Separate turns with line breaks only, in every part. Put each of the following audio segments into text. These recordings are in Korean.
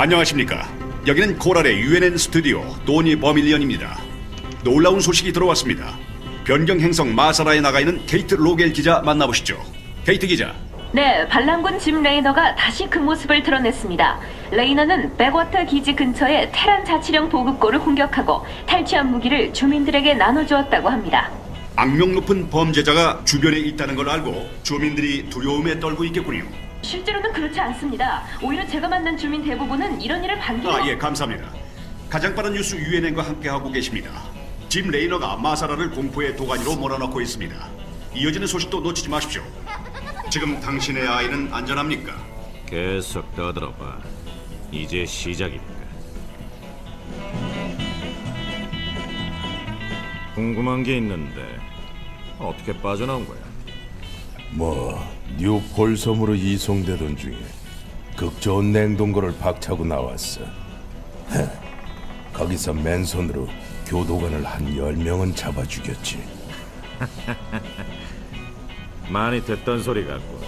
안녕하십니까. 여기는 코랄의 UNN 스튜디오 도니 버밀리언입니다. 놀라운 소식이 들어왔습니다. 변경 행성 마사라에 나가 있는 케이트 로겔 기자 만나보시죠. 케이트 기자.
네, 반란군 짐 레이너가 다시 그 모습을 드러냈습니다. 레이너는 백워터 기지 근처의 테란 자치령 보급고를 공격하고 탈취한 무기를 주민들에게 나눠주었다고 합니다.
악명 높은 범죄자가 주변에 있다는 걸 알고 주민들이 두려움에 떨고 있겠군요.
실제로는 그렇지 않습니다. 오히려 제가 만난 주민 대부분은 이런 일을 반기고
아, 예, 감사합니다. 가장 빠른 뉴스 UNN과 함께하고 계십니다. 짐 레이너가 마사라를 공포의 도가니로 몰아넣고 있습니다. 이어지는 소식도 놓치지 마십시오. 지금 당신의 아이는 안전합니까?
계속 떠들어봐. 이제 시작이니까. 궁금한 게 있는데 어떻게 빠져나온 거야?
뭐 뉴폴 섬으로 이송되던 중에 극 좋은 냉동고를 박차고 나왔어. 헤, 거기서 맨손으로 교도관을 한 열명은 잡아 죽였지.
많이 듣던 소리 같고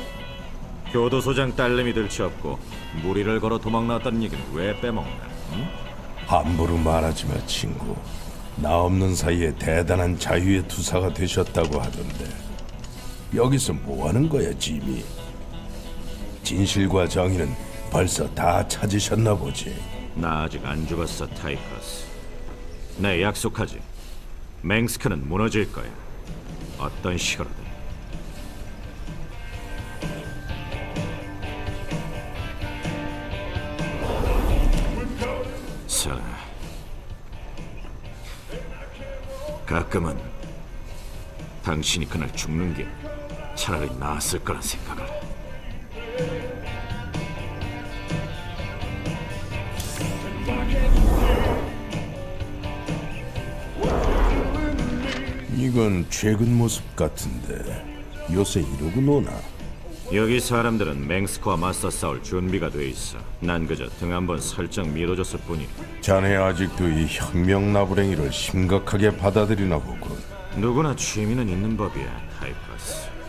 교도소장 딸내미 들치없고 무리를 걸어 도망 나왔다는 얘기는 왜 빼먹나? 응?
함부로 말하지 마, 친구. 나 없는 사이에 대단한 자유의 투사가 되셨다고 하던데. 여기서 뭐 하는 거야, 짐이? 진실과 정의는 벌써 다 찾으셨나 보지.
나 아직 안 죽었어, 타이커스. 내 약속하지. 맹스크는 무너질 거야. 어떤 식으로든. 자, 가끔은 당신이 그날 죽는 게 차라리 나았을 거란 생각을. 해.
이건 최근 모습 같은데 요새 이러고 노나?
여기 사람들은 맹스크와 맞서 싸울 준비가 돼 있어. 난 그저 등 한번 살짝 밀어줬을 뿐이야.
자네 아직도 이 혁명 나부랭이를 심각하게 받아들이나 보군.
누구나 취미는 있는 법이야, 타이퍼스.